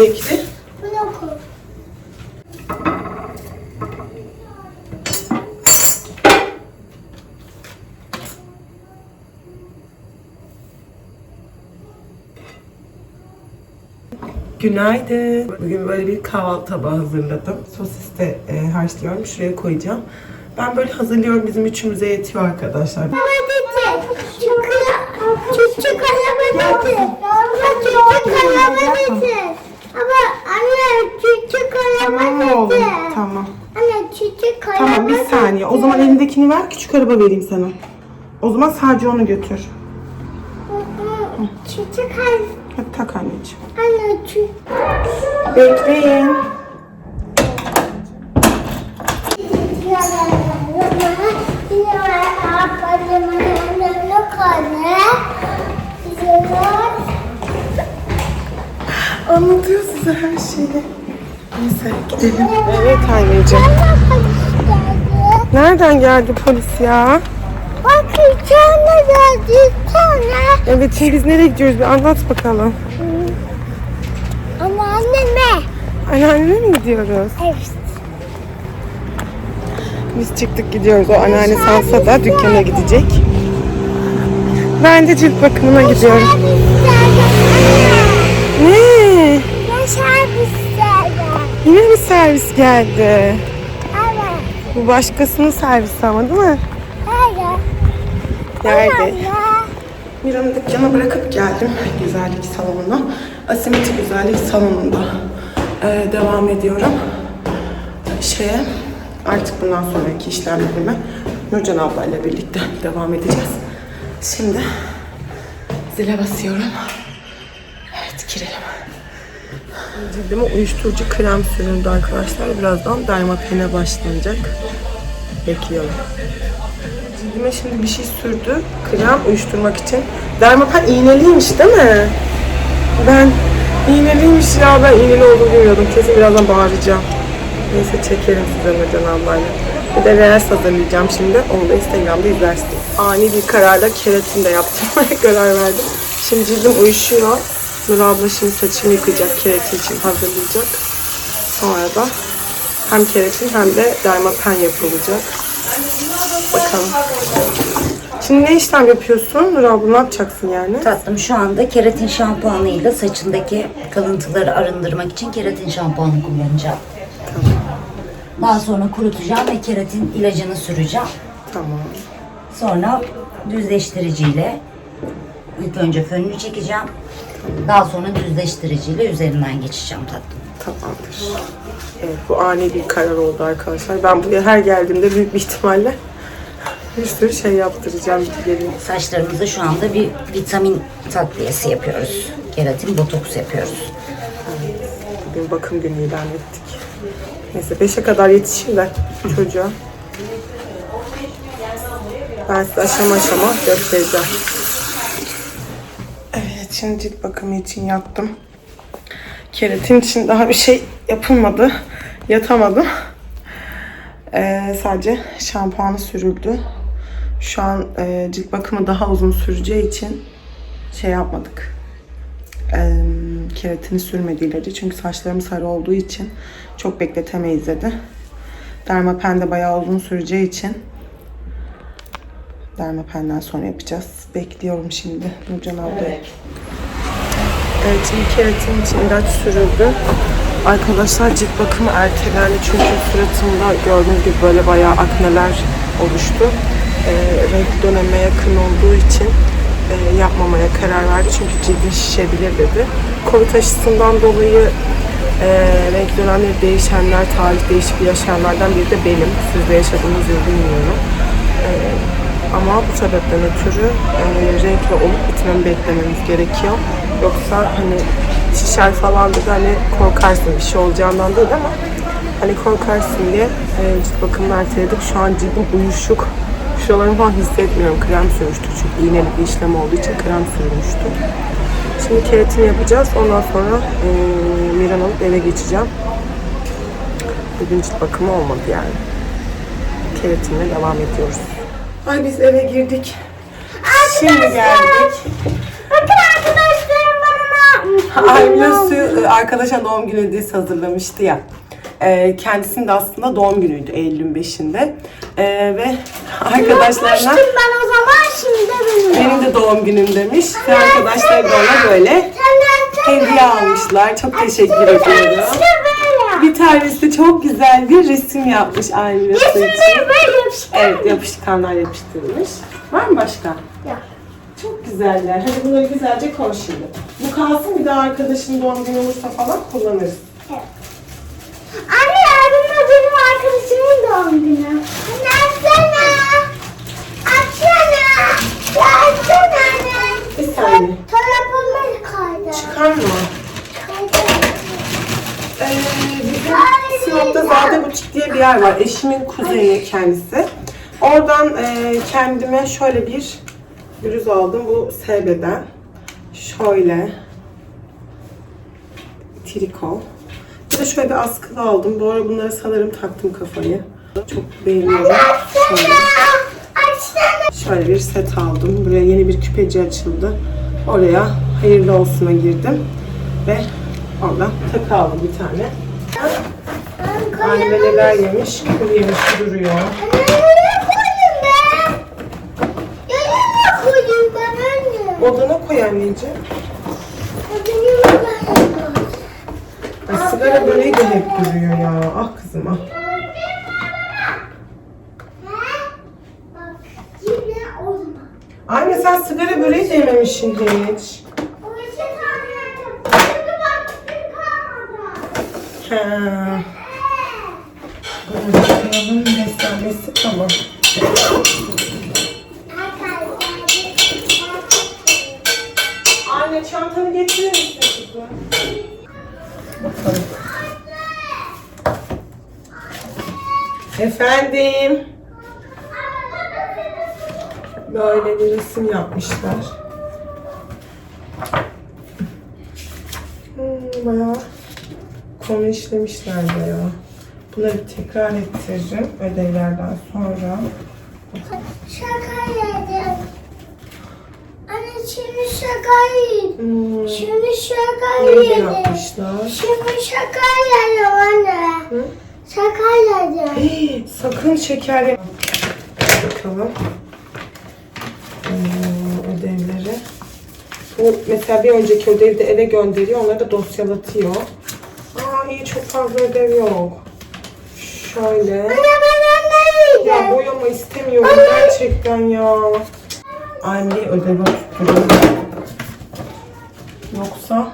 bekle. Günaydın. Bugün böyle bir kahvaltı tabağı hazırladım. Sosis de e, haşlıyorum. Şuraya koyacağım. Ben böyle hazırlıyorum. Bizim üçümüze yetiyor arkadaşlar. Ama dedi. Çünkü küçük araba dedi. Ama küçük araba dedi. Ama anne küçük araba Tamam dedi. oğlum. Tamam. Anne küçük araba Tamam bir saniye. O elindekini ver. Küçük araba vereyim sana. O zaman sadece onu götür. Küçük araba. Hadi tak anneciğim. Anne. Bekleyin. Anlatıyor size her şeyi. Neyse gidelim. Evet anneciğim. Nereden geldi polis ya? Bak bir tane geldi tane. Evet biz nereye gidiyoruz bir anlat bakalım. Ama anneme. Anneannene mi gidiyoruz? Evet. Biz çıktık gidiyoruz. O anneanne salsa da dükkana gidecek. Ben de cilt bakımına gidiyorum. Ne? Yaşar isterdim. Yine mi servis geldi? Bu başkasının servisi ama değil mi? Hayır. Nerede? Anne. Mira'nı dükkana bırakıp geldim güzellik salonuna. Asimeti güzellik salonunda eee, devam ediyorum. Şeye artık bundan sonraki işlemlerime Nurcan ablayla birlikte devam edeceğiz. Şimdi zile basıyorum. Cildime uyuşturucu krem sürüldü arkadaşlar. Birazdan dermapene başlanacak. Bekliyorum. Cildime şimdi bir şey sürdü. Krem uyuşturmak için. Dermapen iğneliymiş değil mi? Ben iğneliymiş ya. Ben iğneli olduğunu bilmiyordum. Kesin birazdan bağıracağım. Neyse çekerim size Nurcan ablayla. Bir de reels hazırlayacağım şimdi. Onu da Instagram'da izlersiniz. Ani bir kararla keratin de yaptırmaya karar verdim. Şimdi cildim uyuşuyor. Nur abla şimdi saçımı yıkayacak. Keratin için hazırlayacak. Sonra da hem keratin hem de dermapen yapılacak. Bakalım. Şimdi ne işlem yapıyorsun? Nur abla ne yapacaksın yani? Tatlım şu anda keratin şampuanıyla saçındaki kalıntıları arındırmak için keratin şampuanı kullanacağım. Daha sonra kurutacağım ve keratin ilacını süreceğim. Tamam. Sonra düzleştiriciyle ilk önce fönünü çekeceğim. Daha sonra düzleştiriciyle üzerinden geçeceğim tatlım. Tamamdır. Evet bu ani bir karar oldu arkadaşlar. Ben buraya her geldiğimde büyük bir ihtimalle bir sürü şey yaptıracağım. Gelin. Saçlarımıza şu anda bir vitamin takviyesi yapıyoruz. Keratin botoks yapıyoruz. Bugün bakım günü ilan ettik. Neyse 5'e kadar yetişeyim de çocuğa. Ben size aşama aşama göstereceğim. Şimdi cilt bakımı için yattım. Keratin için daha bir şey yapılmadı. Yatamadım. Ee, sadece şampuanı sürüldü. Şu an e, cilt bakımı daha uzun süreceği için şey yapmadık. Ee, keratini sürmedi ilacı. Çünkü saçlarım sarı olduğu için çok bekletemeyiz dedi. Dermapen de bayağı uzun süreceği için Dermapen'den sonra yapacağız. Bekliyorum şimdi Nurcan ablayı. Evet şimdi keratin için ilaç sürüldü. Arkadaşlar cilt bakımı ertelendi çünkü suratımda gördüğünüz gibi böyle bayağı akneler oluştu. Ee, renk döneme yakın olduğu için e, yapmamaya karar verdi çünkü cildin şişebilir dedi. Covid aşısından dolayı e, renk dönemleri değişenler, tarih değişik yaşayanlardan biri de benim. Siz de yaşadığınız yıl bilmiyorum. E, ama bu sebepten ötürü e, renkli olup bitmemi beklememiz gerekiyor. Yoksa hani şişer falan dedi hani korkarsın bir şey olacağından değil ama hani korkarsın diye e, cilt bakımını erteledik. Şu an cildim uyuşuk. Şuralarımı falan hissetmiyorum. Krem sürmüştü çünkü iğneli bir işlem olduğu için krem sürmüştü. Şimdi keratin yapacağız. Ondan sonra e, Miran alıp eve geçeceğim. Bugün cilt bakımı olmadı yani. Keratinle devam ediyoruz. Ay biz eve girdik. Şimdi geldik. Bakın arkadaşlarım bana ne yapmış. E, arkadaşa doğum günü hediyesi hazırlamıştı ya. E, kendisinin de aslında doğum günüydü Eylül'ün 5'inde. E, ve arkadaşlarına ben o zaman şimdi bilmiyorum. benim de doğum günüm demiş. Ve arkadaşlar da ona böyle hediye almışlar. Çok teşekkür ediyorum. De çok güzel bir resim yapmış Aymile Su için. Resimleri böyle yapıştır. Evet yapışkanlar yapıştırmış. Var mı başka? Yok. Çok güzeller. Hadi bunları güzelce koy şimdi. Bu kalsın bir daha arkadaşın doğum günü olursa falan kullanırız. Anne yardım benim arkadaşımın doğum günü. Anne açsana. Açsana. Ya açsana anne. Bir saniye. Tarafımız kaydı. Çıkar mı? Kaydı. Ee, bizim Sinop'ta Zade Butik diye bir yer var. Eşimin kuzeni kendisi. Oradan e, kendime şöyle bir bluz aldım. Bu SB'den. Şöyle. Triko. Bir de şöyle bir askılı aldım. Bu ara bunları sanırım taktım kafayı. Çok beğeniyorum. Şöyle. Şöyle bir set aldım. Buraya yeni bir küpeci açıldı. Oraya hayırlı olsuna girdim. Ve oradan takı aldım bir tane. Ben Anne neler yemiş, kül yemiş duruyor. Anne nereye koydun ben? Ya nereye koydun ben anne? Odana koy anneciğim. Benim ben Ay, sigara böreği de hep duruyor ya. Ah kızım ah. Anne sen sigara böreği de yememişsin hiç. O iki tane yedim. Şimdi bak bir kalmadı. Ha. Koyalım beslenmesi tamam. Anne çantanı getirir misin kızım? Bakalım. Efendim. Böyle bir resim yapmışlar. Hmm, bayağı konu işlemişler bayağı. Bunları tekrar ettiririm ödevlerden sonra. Şaka yedim. Anne şimdi şaka yedim. Hmm, Şimdi şaka neyi de yedim. yapmışlar? Şimdi şaka yedim anne. Hı? Şaka yedim. Hey, sakın şeker yap- Bakalım. Hmm, ödevleri. Bu mesela bir önceki ödevi de eve gönderiyor. Onları da dosyalatıyor. Aa iyi çok fazla ödev yok. Şöyle. Anne ben anne Ya boyama istemiyorum gerçekten ya. Anne ödevi tutturuyor. Yoksa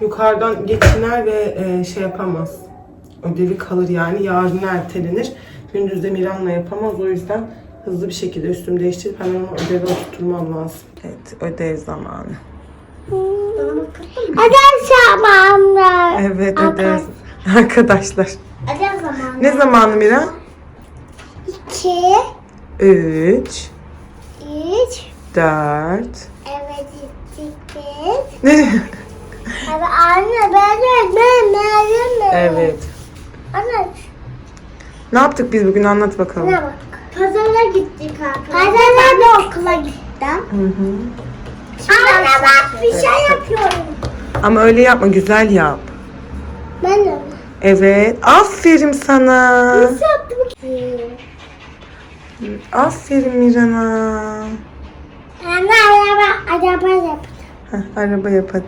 yukarıdan geçiner ve e, şey yapamaz. Ödevi kalır yani. Yarın ertelenir. Gündüz de Miran'la yapamaz. O yüzden hızlı bir şekilde üstümü değiştirip hemen onu ödevi oturtmam lazım. Evet ödev zamanı. Ödev zamanı. Evet ödev. Arkadaşlar. Ödev zamanı. Ne zamanı Miran? İki, 3, üç, 4. evet gittik. Ne? Evet anne ben de ben ben evet. Anne Ne yaptık biz bugün anlat bakalım. ne bak. Pazara gittik arkadaşlar. Pazara da okula gittim. Hı hı. Anne bak bir şey yapıyorum. Ama öyle yapma güzel yap. Ben de. Evet. Aferin sana. Nasıl yaptım ki? Aferin Mirana. Anne araba, araba yaptım. Heh, araba yap hadi.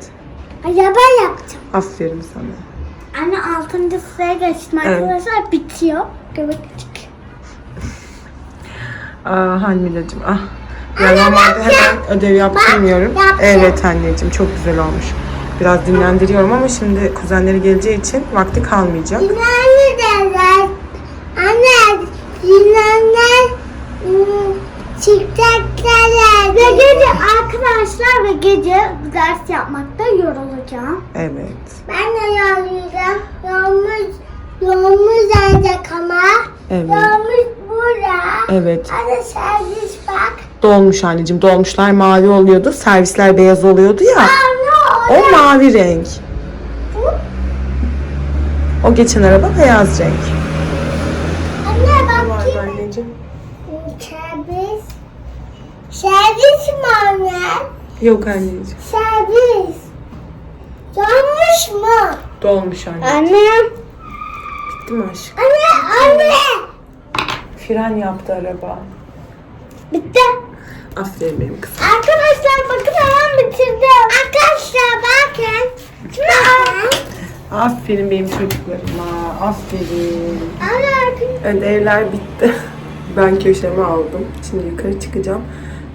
Araba yaptım. Aferin sana. Anne altıncı sıraya geçtim Evet. arkadaşlar. Bitiyor. Göbek küçük. Aa Halmila'cığım ah. Ya normalde hemen ödev yaptırmıyorum. Yaptım. Evet anneciğim çok güzel olmuş. Biraz dinlendiriyorum ama şimdi kuzenleri geleceği için vakti kalmayacak. Yunanlı derler. Anne, ıı, çıkacaklar. Ve gece arkadaşlar ve gece ders yapmakta yorulacağım. Evet. Ben de yorulacağım. Yağmur, yağmur yağacak ama. Evet. Yağmur burada. Evet. Hadi servis bak. Dolmuş anneciğim. Dolmuşlar mavi oluyordu. Servisler beyaz oluyordu ya. Anne O mavi renk. O geçen araba beyaz renk. Anne Var bakayım. anneciğim. Servis. Servis mi anne? Yok anneciğim. Servis. Yanlış mı? Dolmuş anne. Anne. Bitti mi aşkım? Anne. Anne. Fren yaptı araba. Bitti. Aferin benim kızım. Arkadaşlar bakın hemen bitirdim. Arkadaşlar bakın. Bakın. Aferin benim çocuklarıma. Aferin. Anne. Ödevler bitti. Ben köşeme aldım. Şimdi yukarı çıkacağım.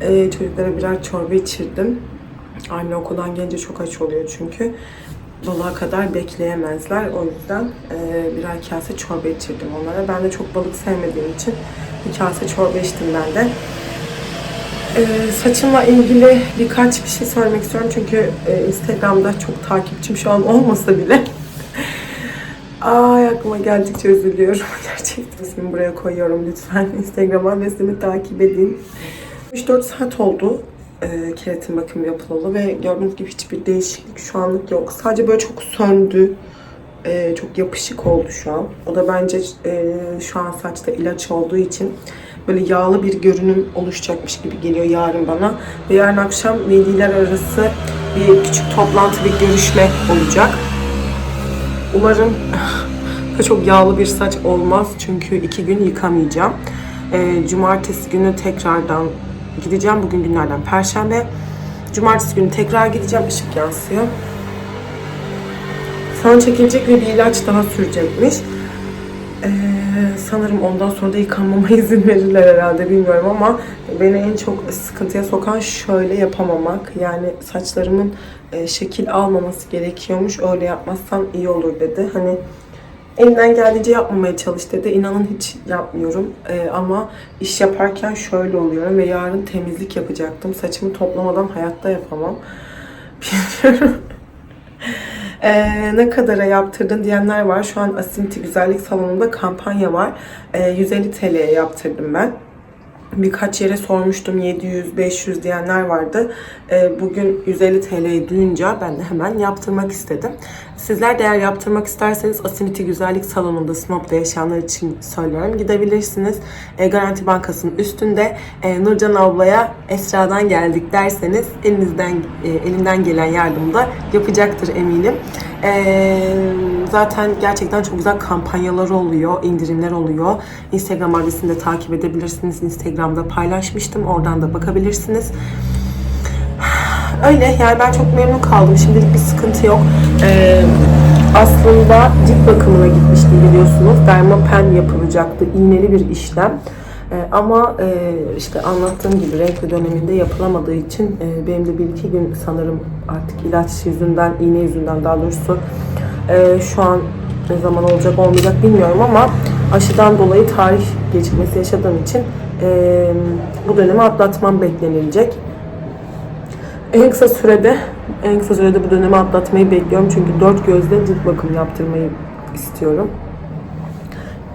Ee, çocuklara birer çorba içirdim. Anne okuldan gelince çok aç oluyor çünkü. Balığa kadar bekleyemezler. O yüzden e, birer kase çorba içirdim onlara. Ben de çok balık sevmediğim için bir kase çorba içtim ben de. Ee, saçımla ilgili birkaç bir şey söylemek istiyorum çünkü e, Instagram'da çok takipçim şu an olmasa bile Ay aklıma geldikçe üzülüyorum. Gerçekten ismimi buraya koyuyorum lütfen. Instagram adresimi takip edin. 3-4 saat oldu e, keratin bakımı yapılalı ve gördüğünüz gibi hiçbir değişiklik şu anlık yok. Sadece böyle çok söndü. E, çok yapışık oldu şu an. O da bence e, şu an saçta ilaç olduğu için böyle yağlı bir görünüm oluşacakmış gibi geliyor yarın bana. Ve yarın akşam veliler arası bir küçük toplantı, bir görüşme olacak. Umarım çok yağlı bir saç olmaz çünkü iki gün yıkamayacağım. Ee, cumartesi günü tekrardan gideceğim. Bugün günlerden Perşembe. Cumartesi günü tekrar gideceğim. Işık yansıyor. Fön çekilecek ve bir ilaç daha sürecekmiş. Ee, sanırım ondan sonra da yıkanmama izin verirler herhalde bilmiyorum ama beni en çok sıkıntıya sokan şöyle yapamamak. Yani saçlarımın e, şekil almaması gerekiyormuş. Öyle yapmazsan iyi olur dedi. Hani elinden geldiğince yapmamaya çalış dedi. İnanın hiç yapmıyorum. Ee, ama iş yaparken şöyle oluyorum ve yarın temizlik yapacaktım. Saçımı toplamadan hayatta yapamam. Bilmiyorum. Ee, ne kadara yaptırdın diyenler var. Şu an Asinti Güzellik Salonu'nda kampanya var. Ee, 150 TL'ye yaptırdım ben. Birkaç yere sormuştum 700-500 diyenler vardı. Ee, bugün 150 TL'yi duyunca ben de hemen yaptırmak istedim. Sizler de eğer yaptırmak isterseniz Asiniti Güzellik Salonu'nda Sinop'ta yaşayanlar için söylüyorum. Gidebilirsiniz. Ee, Garanti Bankası'nın üstünde e, Nurcan ablaya Esra'dan geldik derseniz elinizden e, elinden gelen yardımı da yapacaktır eminim. Ee, zaten gerçekten çok güzel kampanyalar oluyor, indirimler oluyor. Instagram adresini de takip edebilirsiniz. Instagram'da paylaşmıştım. Oradan da bakabilirsiniz. Öyle yani ben çok memnun kaldım. Şimdilik bir sıkıntı yok. Ee, aslında cilt bakımına gitmiştim biliyorsunuz. Dermapen yapılacaktı. iğneli bir işlem. Ee, ama e, işte anlattığım gibi renkli döneminde yapılamadığı için e, benim de bir iki gün sanırım artık ilaç yüzünden, iğne yüzünden daha doğrusu e, şu an ne zaman olacak olmayacak bilmiyorum ama aşıdan dolayı tarih gecikmesi yaşadığım için e, bu dönemi atlatmam beklenilecek. En kısa sürede en kısa sürede bu dönemi atlatmayı bekliyorum. Çünkü dört gözle cilt bakımı yaptırmayı istiyorum.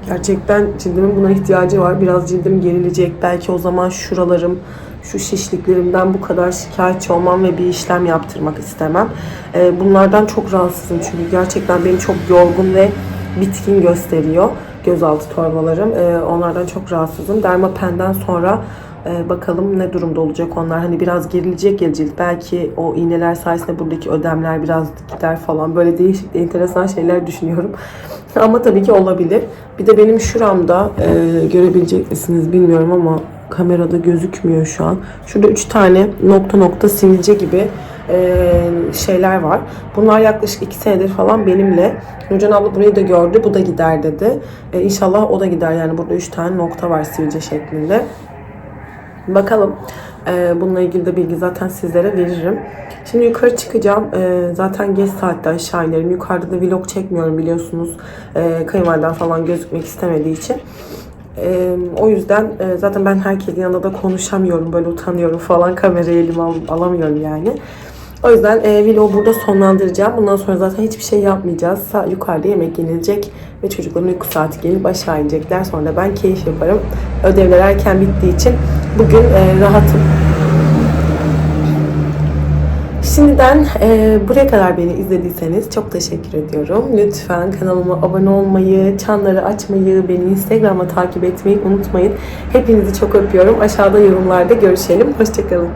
Gerçekten cildimin buna ihtiyacı var. Biraz cildim gerilecek. Belki o zaman şuralarım, şu şişliklerimden bu kadar şikayetçi olmam ve bir işlem yaptırmak istemem. Ee, bunlardan çok rahatsızım çünkü gerçekten beni çok yorgun ve bitkin gösteriyor gözaltı torbalarım. Ee, onlardan çok rahatsızım. Dermapenden sonra e, bakalım ne durumda olacak onlar. Hani biraz gerilecek cilt. Belki o iğneler sayesinde buradaki ödemler biraz gider falan. Böyle değişik, enteresan şeyler düşünüyorum. Ama tabii ki olabilir. Bir de benim şuramda e, görebilecek misiniz bilmiyorum ama kamerada gözükmüyor şu an. Şurada üç tane nokta nokta sivilce gibi e, şeyler var. Bunlar yaklaşık iki senedir falan benimle. Nurcan abla burayı da gördü. Bu da gider dedi. E, inşallah o da gider. Yani burada üç tane nokta var sivilce şeklinde. Bakalım. Ee, bununla ilgili de bilgi zaten sizlere veririm. Şimdi yukarı çıkacağım. Ee, zaten geç saatte aşağı inerim. Yukarıda da vlog çekmiyorum biliyorsunuz. Ee, kayınvaliden falan gözükmek istemediği için. Ee, o yüzden e, zaten ben herkesin yanında da konuşamıyorum. Böyle utanıyorum falan. Kamerayı elime al- alamıyorum yani. O yüzden e, vlogu burada sonlandıracağım. Bundan sonra zaten hiçbir şey yapmayacağız. Sa- yukarıda yemek yenilecek ve çocukların uyku saati gelip aşağı inecekler. Sonra da ben keyif yaparım. Ödevler erken bittiği için bugün e, rahatım. Şimdiden e, buraya kadar beni izlediyseniz çok teşekkür ediyorum. Lütfen kanalıma abone olmayı, çanları açmayı, beni Instagram'a takip etmeyi unutmayın. Hepinizi çok öpüyorum. Aşağıda yorumlarda görüşelim. Hoşçakalın.